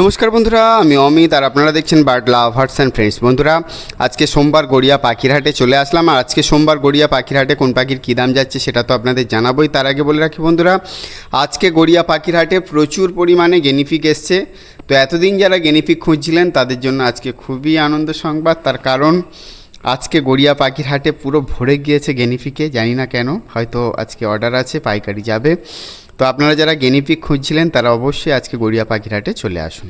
নমস্কার বন্ধুরা, আমি অমিত আর আপনারা দেখছেন বার্ড লাভার্স অ্যান্ড ফ্রেন্ডস বন্ধুরা, আজকে সোমবার গড়িয়া পাখিরহাটে চলে আসলাম। আর আজকে সোমবার গড়িয়া পাখিরহাটে কোন পাখির কী দাম যাচ্ছে সেটা তো আপনাদের জানাবোই। তার আগে বলে রাখি বন্ধুরা, আজকে গড়িয়া পাখিরহাটে প্রচুর পরিমাণে গেনিফিক এসছে। তো এতদিন যারা গেনিফিক খুঁজছিলেন, তাদের জন্য আজকে খুবই আনন্দ সংবাদ। তার কারণ, আজকে গড়িয়া পাখির হাটে পুরো ভরে গিয়েছে গেনিফিকে জানি না কেন, হয়তো আজকে অর্ডার আছে, পাইকারি যাবে। তো আপনারা যারা গেনিপিক খুঁজছিলেন তারা অবশ্যই আজকে গড়িয়া পাখিরহাটে চলে আসুন।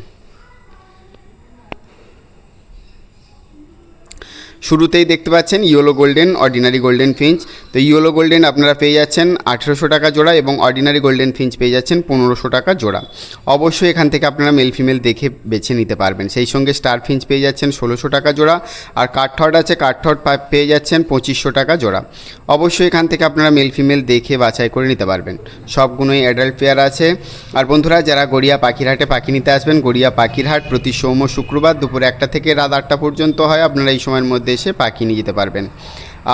শুরুতেই দেখতে পাচ্ছেন yellow golden ordinary golden finch তো ইয়েলো গোল্ডেন আপনারা পেয়ে যাচ্ছেন আঠেরোশো টাকা জোড়া এবং অর্ডিনারি গোল্ডেন ফিঞ্চ পেয়ে যাচ্ছেন পনেরোশো টাকা জোড়া। অবশ্যই এখান থেকে আপনারা মেল ফিমেল দেখে বেছে নিতে পারবেন। সেই সঙ্গে স্টার ফিঞ্চ পেয়ে যাচ্ছেন ষোলোশো টাকা জোড়া আর কাঠঠট আছে কাঠঠট পেয়ে যাচ্ছেন পঁচিশশো টাকা জোড়া। অবশ্যই এখান থেকে আপনারা মেল ফিমেল দেখে বাছাই করে নিতে পারবেন। সবগুলোই অ্যাডাল্ট পেয়ার আছে। আর বন্ধুরা, যারা গড়িয়া পাখিরহাটে পাখি নিতে আসবেন, গড়িয়া পাখিরহাট প্রতি সোম শুক্রবার দুপুর একটা থেকে রাত আটটা পর্যন্ত হয়। আপনারা এই সময়ের মধ্যে এসে পাখি নিয়ে যেতে পারবেন।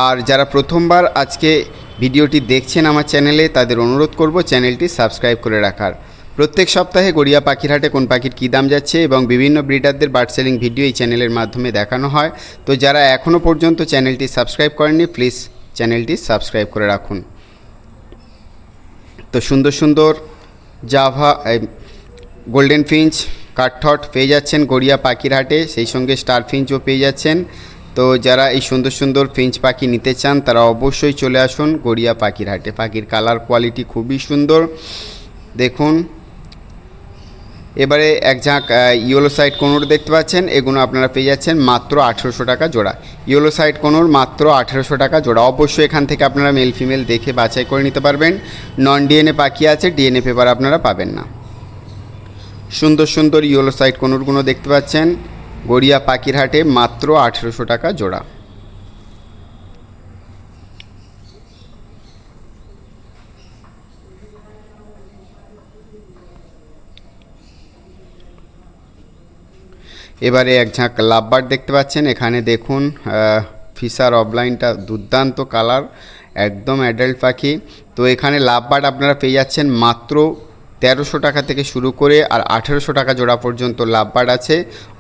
আর যারা প্রথমবার আজকে ভিডিওটি দেখছেন আমার চ্যানেলে, তাদের অনুরোধ করব চ্যানেলটি সাবস্ক্রাইব করে রাখার। প্রত্যেক সপ্তাহে গড়িয়া পাখিরহাটে কোন পাখির কী দাম যাচ্ছে এবং বিভিন্ন ব্রিডারদের বার্ড সেলিং ভিডিও এই চ্যানেলের মাধ্যমে দেখানো হয়। তো যারা এখনও পর্যন্ত চ্যানেলটি সাবস্ক্রাইব করেননি, প্লিজ চ্যানেলটি সাবস্ক্রাইব করে রাখুন। তো সুন্দর সুন্দর জাভা গোল্ডেন ফিঞ্চ, কাঠঠট পেয়ে যাচ্ছেন গড়িয়া পাখির হাটে সেই সঙ্গে স্টার ফিঞ্চও পেয়ে যাচ্ছেন। তো যারা এই সুন্দর সুন্দর ফিঞ্চ পাখি নিতে চান, তারা অবশ্যই চলে আসুন গড়িয়া পাখির হাটে। পাখির কালার কোয়ালিটি খুবই সুন্দর। দেখুন, এবারে এক ঝাঁক ইয়েলো সাইড কোনোর দেখতে পাচ্ছেন, এগুলো আপনারা পেয়ে যাচ্ছেন মাত্র আঠেরোশো টাকা জোড়া। ইয়েলো সাইড কোনোর মাত্র আঠেরোশো টাকা জোড়া। অবশ্যই এখান থেকে আপনারা মেল ফিমেল দেখে বাছাই করে নিতে পারবেন। নন ডিএনএ পাখি আছে, ডিএনএ পেপার আপনারা পাবেন না। সুন্দর সুন্দর ইয়েলো সাইড কোনোরগুলো দেখতে পাচ্ছেন। গড়িয়া পাখির হাটে মাত্র আঠেরোশো টাকা জোড়া। এবারে এক ঝাঁক লাভবার দেখতে পাচ্ছেন, এখানে দেখুন ফিসার অফলাইনটা দুর্দান্ত কালার, একদম অ্যাডাল্ট পাখি। তো এখানে লাভবার আপনারা পেয়ে যাচ্ছেন মাত্র তেরোশো টাকা থেকে শুরু করে আর আঠেরোশো টাকা জোড়া পর্যন্ত লাভবার আছে।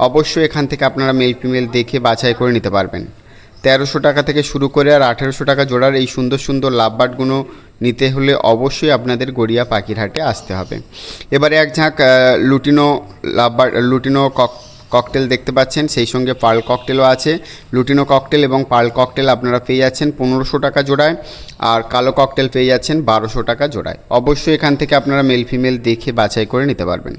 অবশ্যই এখান থেকে আপনারা মেল ফিমেল দেখে বাছাই করে নিতে পারবেন। তেরোশো টাকা থেকে শুরু করে আর আঠেরোশো টাকা জোড়ার এই সুন্দর সুন্দর লাভবার্ডগুলো নিতে হলে অবশ্যই আপনাদের গড়িয়া পাখিরহাটে আসতে হবে। এবারে এক ঝাঁক লুটিনো লাভবার লুটিনো কক ককটেল দেখতে পাচ্ছেন, সেই সঙ্গে পার্ল ককটেলও আছে। লুটিনো ককটেল এবং পার্ল ককটেল আপনারা পেয়ে যাচ্ছেন পনেরোশো টাকা জোড়ায় আর কালো ককটেল পেয়ে যাচ্ছেন বারোশো টাকা জোড়ায়। অবশ্যই এখান থেকে আপনারা মেল ফিমেল দেখে বাছাই করে নিতে পারবেন।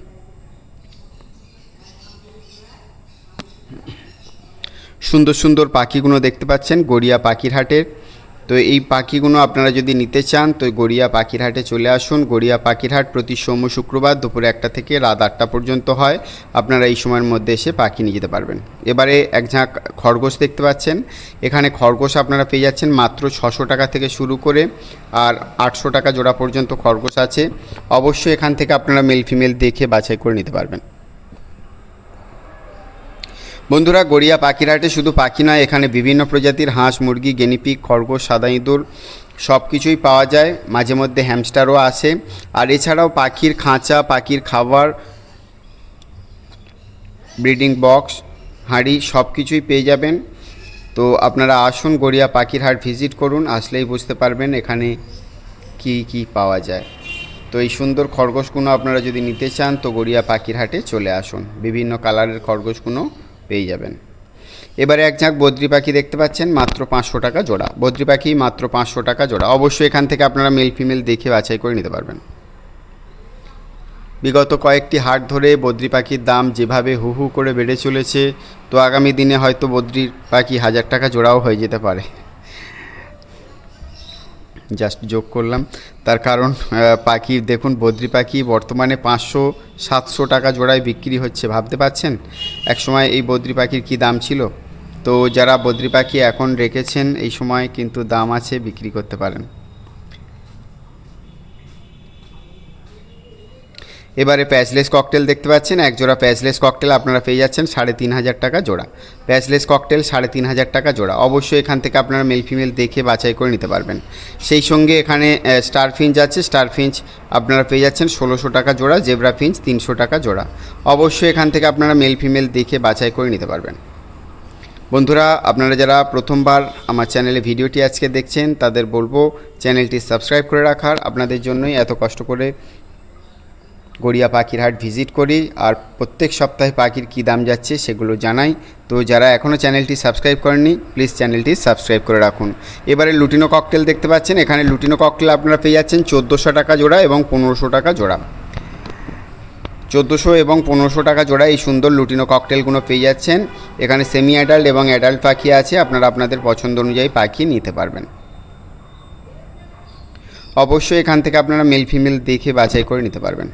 সুন্দর সুন্দর পাখিগুলো দেখতে পাচ্ছেন, গড়িয়া পাখির হাটের তো এই পাখিগুলো আপনারা যদি নিতে চান, তো গড়িয়া পাখির হাটে চলে আসুন। গড়িয়া পাখির হাট প্রতি সোম শুক্রবার দুপুরে একটা থেকে রাত আটটা পর্যন্ত হয়। আপনারা এই সময়ের মধ্যে এসে পাখি নিয়ে যেতে পারবেন। এবারে এক ঝাঁক খরগোশ দেখতে পাচ্ছেন। এখানে খরগোশ আপনারা পেয়ে যাচ্ছেন মাত্র ছশো টাকা থেকে শুরু করে আর আটশো টাকা জোড়া পর্যন্ত খরগোশ আছে। অবশ্যই এখান থেকে আপনারা মেল ফিমেল দেখে বাছাই করে নিতে পারবেন। বন্ধুরা, গড়িয়া পাখিরহাটে শুধু পাখি নয়, এখানে বিভিন্ন প্রজাতির হাঁস, মুরগি গেনিপিক খরগোশ, সাদা ইঁদুর সব কিছুই পাওয়া যায়। মাঝে মধ্যে হ্যামস্টারও আসে। আর এছাড়াও পাখির খাঁচা, পাখির খাবার, ব্রিডিং বক্স, হাঁড়ি সব কিছুই পেয়ে যাবেন। তো আপনারা আসুন গড়িয়া পাখির হাট ভিজিট করুন, আসলেই বুঝতে পারবেন এখানে কি কি পাওয়া যায়। তো এই সুন্দর খরগোশগুলো আপনারা যদি নিতে চান, তো গড়িয়া পাখির হাটে চলে আসুন। বিভিন্ন কালারের খরগোশগুলো পেয়ে যাবেন। এবারে এক ঝাঁক বদ্রি পাখি দেখতে পাচ্ছেন, মাত্র পাঁচশো টাকা জোড়া। বদ্রি পাখি মাত্র পাঁচশো টাকা জোড়া। অবশ্যই এখান থেকে আপনারা মেল ফিমেল দেখে বাছাই করে নিতে পারবেন। বিগত কয়েকটি হাট ধরে বদ্রি পাখির দাম যেভাবে হু হু করে বেড়ে চলেছে, তো আগামী দিনে হয়তো বদ্রি পাখি হাজার টাকা জোড়াও হয়ে যেতে পারে। জাস্ট যোগ করলাম। তার কারণ পাখি, দেখুন, বদ্রি পাখি বর্তমানে পাঁচশো, সাতশো টাকা জোড়ায় বিক্রি হচ্ছে, ভাবতে পাচ্ছেন একসময় এই বদ্রি পাখির কী দাম ছিল? তো যারা বদ্রি পাখি এখন রেখেছেন, এই সময় কিন্তু দাম আছে, বিক্রি করতে পারেন। এবারে প্যাচলেস ককটেল দেখতে পাচ্ছেন, এক জোড়া প্যাচলেস ককটেল আপনারা পেয়ে যাচ্ছেন সাড়ে তিন হাজার টাকা জোড়া। প্যাচলেস ককটেল সাড়ে তিন হাজার টাকা জোড়া। অবশ্যই এখান থেকে আপনারা মেল ফিমেল দেখে বাছাই করে নিতে পারবেন। সেই সঙ্গে এখানে স্টার ফিঞ্চ আছে। স্টার ফিঞ্চ আপনারা পেয়ে যাচ্ছেন ষোলোশো টাকা জোড়া। জেব্রা ফিঞ্চ তিনশো টাকা জোড়া। অবশ্যই এখান থেকে আপনারা মেল ফিমেল দেখে বাছাই করে নিতে পারবেন। বন্ধুরা, আপনারা যারা প্রথমবার আমার চ্যানেলে ভিডিওটি আজকে দেখছেন, তাদের বলব চ্যানেলটি সাবস্ক্রাইব করে রাখার। আপনাদের জন্যই এত কষ্ট করে গড়িয়া পাখির হাট ভিজিট করি আর প্রত্যেক সপ্তাহে পাখির কী দাম যাচ্ছে সেগুলো জানাই। তো যারা এখনও চ্যানেলটি সাবস্ক্রাইব করেননি, প্লিজ চ্যানেলটি সাবস্ক্রাইব করে রাখুন। এবারে লুটিনো ককটেল দেখতে পাচ্ছেন, এখানে লুটিনো ককটেল আপনারা পেয়ে যাচ্ছেন চোদ্দোশো টাকা জোড়া এবং পনেরোশো টাকা জোড়া। চোদ্দোশো এবং পনেরোশো টাকা জোড়া এই সুন্দর লুটিনো ককটেলগুলো পেয়ে যাচ্ছেন। এখানে সেমি অ্যাডাল্ট এবং অ্যাডাল্ট পাখি আছে, আপনারা আপনাদের পছন্দ অনুযায়ী পাখি নিতে পারবেন। অবশ্যই এখান থেকে আপনারা মেল ফিমেল দেখে বাছাই করে নিতে পারবেন।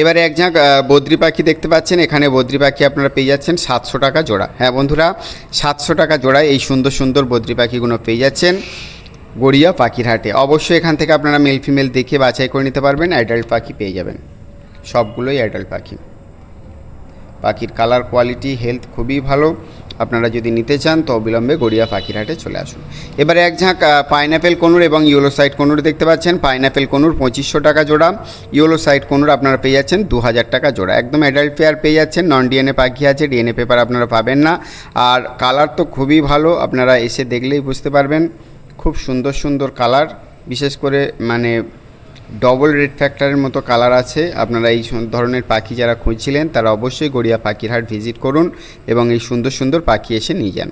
এবারে এক ঝাঁক বদ্রি পাখি দেখতে পাচ্ছেন। এখানে বদ্রি পাখি আপনারা পেয়ে যাচ্ছেন সাতশো টাকা জোড়া। হ্যাঁ বন্ধুরা, সাতশো টাকা জোড়ায় এই সুন্দর সুন্দর বদ্রি পাখিগুলো পেয়ে যাচ্ছেন গড়িয়া পাখির হাটে অবশ্যই এখান থেকে আপনারা মেল ফিমেল দেখে বাছাই করে নিতে পারবেন অ্যাডাল্ট পাখি পেয়ে যাবেন। সবগুলোই অ্যাডাল্ট পাখি। পাখির কালার কোয়ালিটি হেলথ খুবই ভালো। আপনারা যদি নিতে চান, তো অবিলম্বে গড়িয়া পাখিরহাটে চলে আসুন। এবারে এক ঝাঁক পাইনাপেল কনুর এবং ইয়েলো সাইড কনুর দেখতে পাচ্ছেন। পাইনাপেল কনুর পঁচিশশো টাকা জোড়া, ইয়েলো সাইড কনুর আপনারা পেয়ে যাচ্ছেন দু হাজার টাকা জোড়া। একদম অ্যাডাল্ট পেয়ার পেয়ে যাচ্ছেন নন ডিএনএ পাখি আছে ডিএনএ পেপার আপনারা পাবেন না। আর কালার তো খুবই ভালো, আপনারা এসে দেখলেই বুঝতে পারবেন। খুব সুন্দর সুন্দর কালার বিশেষ করে মানে ডবল রেড ফ্যাক্টরের মতো কালার আছে। আপনারা এই ধরনের পাখি যারা খুঁজছিলেন, তারা অবশ্যই গড়িয়া পাখির হাট ভিজিট করুন এবং এই সুন্দর সুন্দর পাখি এসে নিয়ে যান।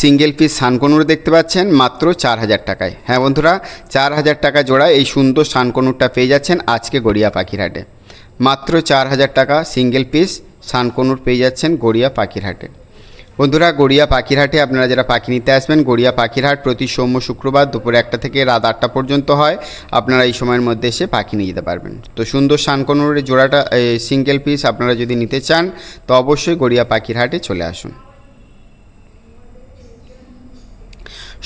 সিঙ্গেল পিস সানকনুর দেখতে পাচ্ছেন, মাত্র চার হাজার টাকায়। হ্যাঁ বন্ধুরা, চার হাজার টাকা জোড়া এই সুন্দর সানকনুরটা পেয়ে যাচ্ছেন আজকে গড়িয়া পাখির হাটে। মাত্র চার হাজার টাকা সিঙ্গেল পিস সানকনুর পেয়ে যাচ্ছেন গড়িয়া পাখির হাটে। বন্ধুরা, গড়িয়া পাখির হাটে আপনারা যারা পাখি নিতে আসবেন, গড়িয়া পাখিরহাট প্রতি সোম শুক্রবার দুপুর একটা থেকে রাত আটটা পর্যন্ত হয়। আপনারা এই সময়ের মধ্যে এসে পাখি নিয়ে যেতে পারবেন। তো সুন্দর সানকনুরের জোড়াটা সিঙ্গেল পিস আপনারা যদি নিতে চান, তো অবশ্যই গড়িয়া পাখিরহাটে চলে আসুন।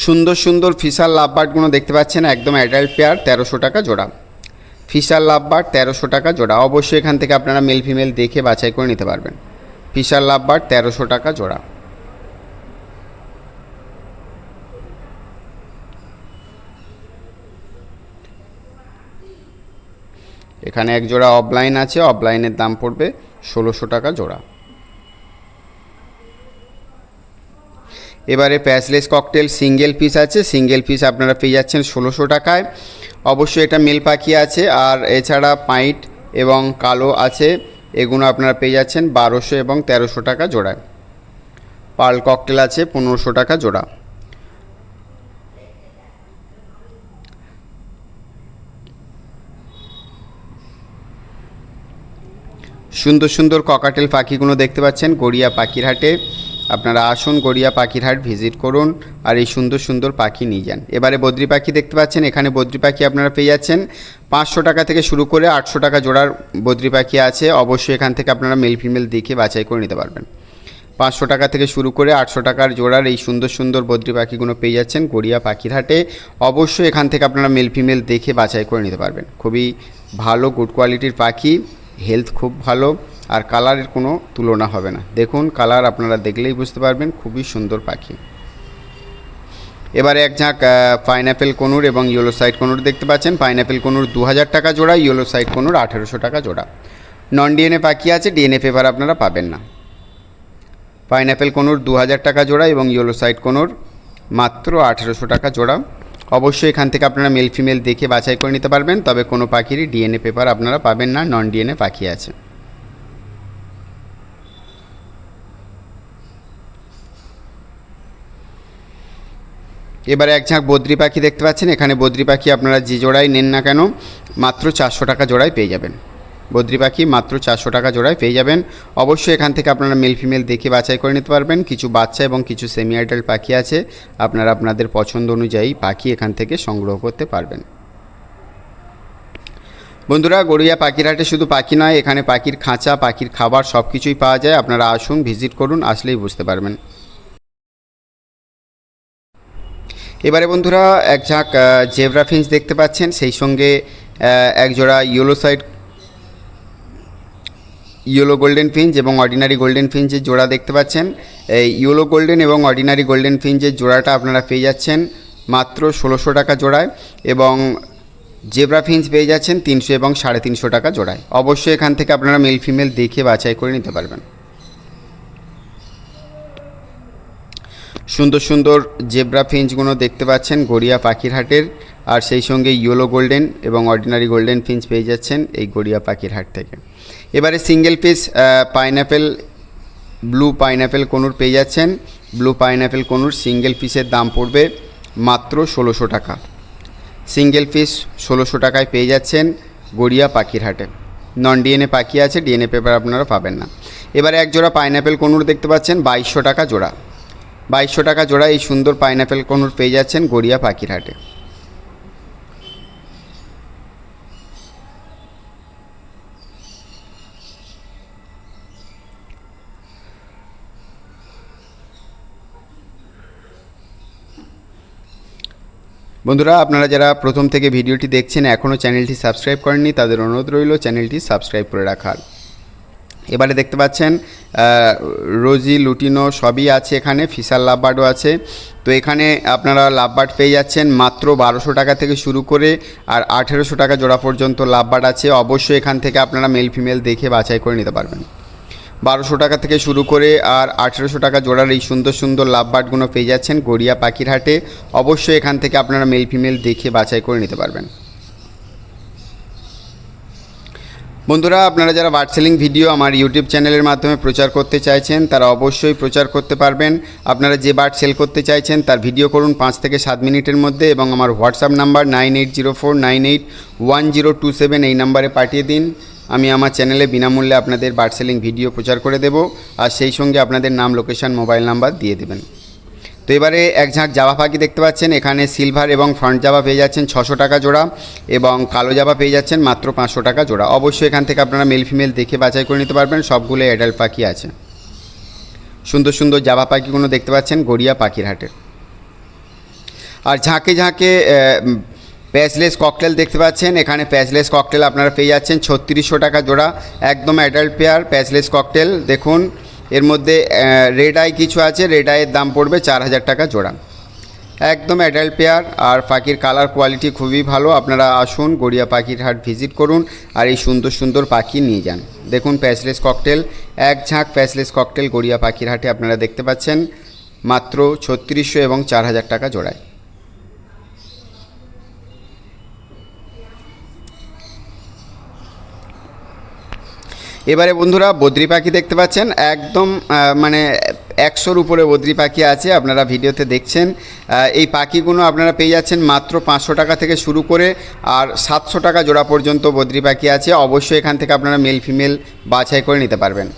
সুন্দর সুন্দর ফিশার লাভবার্ডগুলো দেখতে পাচ্ছেন, একদম অ্যাডাল্ট পেয়ার তেরোশো টাকা জোড়া। ফিশার লাভবার্ড, তেরোশো টাকা জোড়া। অবশ্যই এখান থেকে আপনারা মেল ফিমেল দেখে বাছাই করে নিতে পারবেন। ফিশার লাভবার্ড, তেরোশো টাকা জোড়া। এখানে এক জোড়া অফলাইন আছে অফলাইনের দাম পড়বে ষোলোশো টাকা জোড়া। এবারে প্যাচলেস ককটেল সিঙ্গেল পিস আছে সিঙ্গেল পিস আপনারা পেয়ে যাচ্ছেন ষোলোশো টাকায়। অবশ্যই এটা মেল পাখি আছে, আর এছাড়া পাইট এবং কালো আছে, এগুলো আপনারা পেয়ে যাচ্ছেন বারোশো এবং তেরোশো টাকা জোড়ায়। পার্ল ককটেল আছে পনেরোশো টাকা জোড়া। সুন্দর সুন্দর ককাটেল পাখিগুলো দেখতে পাচ্ছেন, গড়িয়া পাখির হাটে আপনারা আসুন গড়িয়া পাখির হাট ভিজিট করুন আর এই সুন্দর সুন্দর পাখি নিয়ে যান। এবারে বদ্রি পাখি দেখতে পাচ্ছেন, এখানে বদ্রি পাখি আপনারা পেয়ে যাচ্ছেন। পাঁচশো টাকা থেকে শুরু করে আটশো টাকা জোড়ার বদ্রি পাখি আছে, অবশ্যই এখান থেকে আপনারা মেল ফিমেল দেখে বাছাই করে নিতে পারবেন। পাঁচশো টাকা থেকে শুরু করে আটশো টাকার জোড়ার এই সুন্দর সুন্দর বদ্রি পাখিগুলো পেয়ে যাচ্ছেন গড়িয়া পাখির হাটে অবশ্যই এখান থেকে আপনারা মেল ফিমেল দেখে বাছাই করে নিতে পারবেন। খুবই ভালো, গুড কোয়ালিটির পাখি। হেলথ খুব ভালো আর কালারের কোনো তুলনা হবে না। দেখুন কালার আপনারা দেখলেই বুঝতে পারবেন, খুবই সুন্দর পাখি। এবারে এক ঝাঁক পাইনাপেল কনুর এবং ইয়েলো সাইড কনুর দেখতে পাচ্ছেন। পাইনাপেল কনুর দু হাজার টাকা জোড়া ইয়েলো সাইড কনুর আঠেরোশো টাকা জোড়া। নন ডিএনএ পাখি আছে ডিএনএ পেপার আপনারা পাবেন না। পাইনাপেল কনুর দু হাজার টাকা জোড়া এবং ইয়েলো সাইড কনুর মাত্র আঠেরোশো টাকা জোড়া। অবশ্যই এখান থেকে আপনারা মেল ফিমেল দেখে বাছাই করে নিতে পারবেন। তবে কোনো পাখিরই ডিএনএ পেপার আপনারা পাবেন না নন ডিএনএ পাখি আছে। এবারে এক ঝাঁক বদ্রি পাখি দেখতে পাচ্ছেন। এখানে বদ্রি পাখি আপনারা যে জোড়ায় নেন না কেন, মাত্র চারশো টাকা জোড়ায় পেয়ে যাবেন। বদ্রি পাখি মাত্র চারশো টাকা জোড়ায় পেয়ে যাবেন। অবশ্যই এখান থেকে আপনারা মেল ফিমেল দেখে বাছাই করে নিতে পারবেন। কিছু বাচ্চা এবং কিছু সেমি আইডাল পাখি আছে। আপনারা আপনাদের পছন্দ অনুযায়ী পাখি এখান থেকে সংগ্রহ করতে পারবেন। বন্ধুরা গড়িয়া পাখির হাটে শুধু পাখি নয় এখানে পাখির খাঁচা পাখির খাবার সব কিছুই পাওয়া যায়। আপনারা আসুন ভিজিট করুন আসলেই বুঝতে পারবেন। এবারে বন্ধুরা এক ঝাঁক জেব্রা ফিঞ্চ দেখতে পাচ্ছেন। সেই সঙ্গে আহ, এক জোড়া yellow side yellow golden finch এবং অর্ডিনারি গোল্ডেন ফিঞ্চের জোড়া দেখতে পাচ্ছেন। এই ইয়েলো গোল্ডেন এবং অর্ডিনারি গোল্ডেন ফিঞ্চের জোড়াটা আপনারা পেয়ে যাচ্ছেন মাত্র ষোলোশো টাকা জোড়ায় এবং জেব্রা ফিঞ্চ পেয়ে যাচ্ছেন তিনশো এবং সাড়ে তিনশো টাকা জোড়ায়। অবশ্যই এখান থেকে আপনারা মেল ফিমেল দেখে বাছাই করে নিতে পারবেন। সুন্দর সুন্দর জেব্রা ফিঞ্চগুলো দেখতে পাচ্ছেন গড়িয়া পাখির হাটের আর সেই সঙ্গে ইয়েলো গোল্ডেন এবং অর্ডিনারি গোল্ডেন ফিঞ্চ পেয়ে যাচ্ছেন এই গড়িয়া পাখির হাট থেকে। এবারে single piece pineapple blue pineapple conure পেয়ে যাচ্ছেন। ব্লু পাইনঅ্যাপেল কনুর সিঙ্গেল পিসের দাম পড়বে মাত্র ষোলোশো টাকা। সিঙ্গেল পিস ষোলোশো টাকায় পেয়ে যাচ্ছেন গড়িয়া পাখির হাটে। নন ডিএনএ পাখি আছে ডিএনএ পেপার আপনারা পাবেন না। এবারে এক জোড়া পাইনঅ্যাপেল কনুর দেখতে পাচ্ছেন, বাইশশো টাকা জোড়া। বাইশশো টাকা জোড়া এই সুন্দর পাইনঅ্যাপেল কনুর পেয়ে যাচ্ছেন গড়িয়া পাখির হাটে। বন্ধুরা, আপনারা যারা প্রথম থেকে ভিডিওটি দেখছেন এখনও চ্যানেলটি সাবস্ক্রাইব করেননি, তাদের অনুরোধ রইল চ্যানেলটি সাবস্ক্রাইব করে রাখার। এবারে দেখতে পাচ্ছেন রোজি, লুটিনো সবই আছে এখানে ফিসার লাভবার্ডও আছে। তো এখানে আপনারা লাভবার্ড পেয়ে যাচ্ছেন মাত্র বারোশো টাকা থেকে শুরু করে আর আঠেরোশো টাকা জোড়া পর্যন্ত লাভবার্ড আছে। অবশ্যই এখান থেকে আপনারা মেল ফিমেল দেখে বাছাই করে নিতে পারবেন। বারোশো টাকা থেকে শুরু করে আর আঠেরোশো টাকা জোড়ার এই সুন্দর সুন্দর লাভবার্ডগুলো পেয়ে যাচ্ছেন গড়িয়া পাখির হাটে। অবশ্যই এখান থেকে আপনারা মেল ফিমেল দেখে বাছাই করে নিতে পারবেন। বন্ধুরা, আপনারা যারা বার্ড সেলিং ভিডিও আমার ইউটিউব চ্যানেলের মাধ্যমে প্রচার করতে চাইছেন, তারা অবশ্যই প্রচার করতে পারবেন। আপনারা যে বার্ড সেল করতে চাইছেন, তার ভিডিও করুন পাঁচ থেকে সাত মিনিটের মধ্যে এবং আমার WhatsApp number nine eight zero four nine eight one zero two seven এই নাম্বারে পাঠিয়ে দিন। আমি আমার চ্যানেলে বিনামূল্যে আপনাদের বার্ড সেলিং ভিডিও প্রচার করে দেব। আর সেই সঙ্গে আপনাদের নাম লোকেশন মোবাইল নাম্বার দিয়ে দেবেন। তো এবারে এক ঝাঁক জাভা পাখি দেখতে পাচ্ছেন। এখানে সিলভার এবং ফ্রন্ট জাভা পেয়ে যাচ্ছেন ছশো টাকা জোড়া এবং কালো জাভা পেয়ে যাচ্ছেন মাত্র পাঁচশো টাকা জোড়া। অবশ্যই এখান থেকে আপনারা মেল ফিমেল দেখে বাছাই করে নিতে পারবেন। সবগুলো অ্যাডাল্ট পাখি আছে। সুন্দর সুন্দর জাভা পাখিগুলো দেখতে পাচ্ছেন গড়িয়া পাখির হাটের আর ঝাঁকে ঝাঁকে প্যাচলেস ককটেল দেখতে পাচ্ছেন। এখানে প্যাচলেস ককটেল আপনারা পেয়ে যাচ্ছেন। ছত্রিশশো টাকা জোড়া, একদম অ্যাডাল্ট পেয়ার প্যাচলেস ককটেল। দেখুন, এর মধ্যে রেড আই কিছু আছে রেড আইয়ের দাম পড়বে চার হাজার টাকা জোড়া। একদম অ্যাডাল্ট পেয়ার আর পাখির কালার কোয়ালিটি খুবই ভালো। আপনারা আসুন, গড়িয়া পাখির হাট ভিজিট করুন, আর এই সুন্দর সুন্দর পাখি নিয়ে যান। দেখুন, প্যাচলেস ককটেল, এক ঝাঁক প্যাচলেস ককটেল গড়িয়া পাখির হাটে আপনারা দেখতে পাচ্ছেন। মাত্র ছত্রিশশো এবং চার হাজার টাকা জোড়ায়। এবারে বন্ধুরা বদ্রি পাখি দেখতে পাচ্ছেন, একদম মানে একশোর উপরে বদ্রি পাখি আছে, আপনারা ভিডিওতে দেখছেন। এই পাখিগুলো আপনারা পেয়ে যাচ্ছেন মাত্র পাঁচশো টাকা থেকে শুরু করে, আর সাতশো টাকা জোড়া পর্যন্ত বদ্রি পাখি আছে। অবশ্যই এখান থেকে আপনারা মেল ফিমেল বাছাই করে নিতে পারবেন।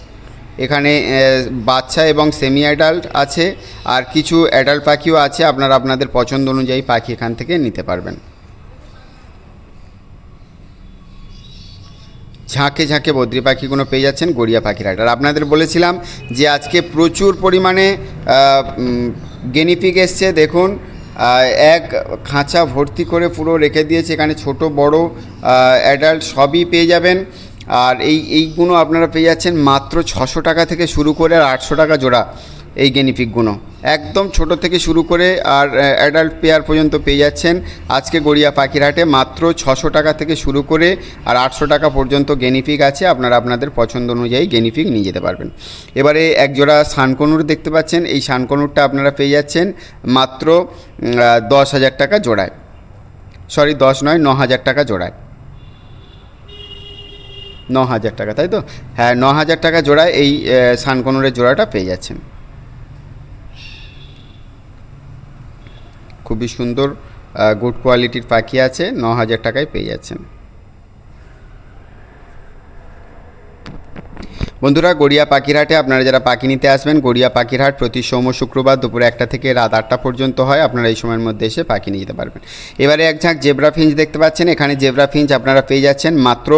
এখানে বাচ্চা এবং সেমি অ্যাডাল্ট আছে, আর কিছু অ্যাডাল্ট পাখিও আছে, আপনারা আপনাদের পছন্দ অনুযায়ী পাখি এখান থেকে নিতে পারবেন। ঝাঁকে ঝাঁকে বদ্রি পাখিগুলো পেয়ে যাচ্ছেন? গড়িয়া পাখির হাট। আর আপনাদের বলেছিলাম যে আজকে প্রচুর পরিমাণে গেনিপিক এসছে, দেখুন এক খাঁচা ভর্তি করে পুরো রেখে দিয়েছে, এখানে ছোট, বড় অ্যাডাল্ট সবই পেয়ে যাবেন। আর এই, এইগুলো আপনারা পেয়ে যাচ্ছেন মাত্র ছশো টাকা থেকে শুরু করে আর আটশো টাকা জোড়া এই গেনিপিকগুলো একদম ছোট থেকে শুরু করে আর অ্যাডাল্ট পেয়ার পর্যন্ত পেয়ে যাচ্ছেন। আজকে গড়িয়া পাখিরহাটে মাত্র ছশো টাকা থেকে শুরু করে আর আটশো টাকা পর্যন্ত গেনিফিক আছে। আপনারা আপনাদের পছন্দ অনুযায়ী গেনিফিক নিয়ে যেতে পারবেন। এবারে এক জোড়া সানকনুর দেখতে পাচ্ছেন। এই সানকনুরটা আপনারা পেয়ে যাচ্ছেন মাত্র দশ হাজার টাকা জোড়ায়। সরি দশ নয় ন হাজার টাকা জোড়ায়। ন হাজার টাকা তাই তো? হ্যাঁ ন হাজার টাকা জোড়ায় এই আহ, সানকনুরের জোড়াটা পেয়ে যাচ্ছেন। খুবই সুন্দর গুড কোয়ালিটির পাখি আছে ন হাজার টাকায় পেয়ে যাচ্ছেন। বন্ধুরা, গড়িয়া পাখিরহাটে আপনারা যারা পাখি নিতে আসবেন, গড়িয়া পাখিরহাট প্রতি সোম শুক্রবার দুপুরে একটা থেকে রাত আটটা পর্যন্ত হয়, আপনারা এই সময়ের মধ্যে এসে পাখি নিয়ে যেতে পারবেন। এবারে এক ঝাঁক জেব্রা ফিঞ্চ দেখতে পাচ্ছেন, এখানে জেব্রা ফিঞ্চ আপনারা পেয়ে যাচ্ছেন মাত্র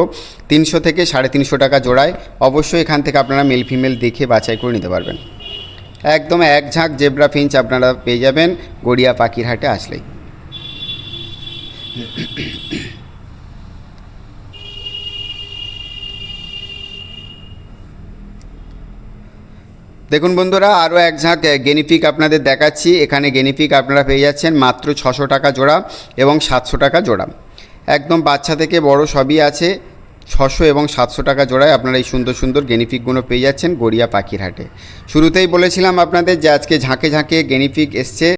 তিনশো থেকে সাড়ে তিনশো টাকা জোড়ায়। অবশ্যই এখান থেকে আপনারা মেল ফিমেল দেখে বাছাই করে নিতে পারবেন। একদম এক ঝাঁক জেব্রা ফিঞ্চ আপনারা পেয়ে যাবেন গড়িয়া পাখির হাটে আসলেই। দেখুন বন্ধুরা, আরও এক ঝাঁক গেনিপিক আপনাদের দেখাচ্ছি। এখানে গেনিপিক আপনারা পেয়ে যাচ্ছেন মাত্র ছশো টাকা জোড়া এবং সাতশো টাকা জোড়া। একদম বাচ্চা থেকে বড় সবই আছে। ছশো এবং সাতশো টাকা জোড়ায় আপনারা এই সুন্দর সুন্দর গেনিফিকগুলো পেয়ে যাচ্ছেন গড়িয়া পাখির হাটে শুরুতেই বলেছিলাম আপনাদের যে আজকে ঝাঁকে ঝাঁকে গেনিফিক এসছে।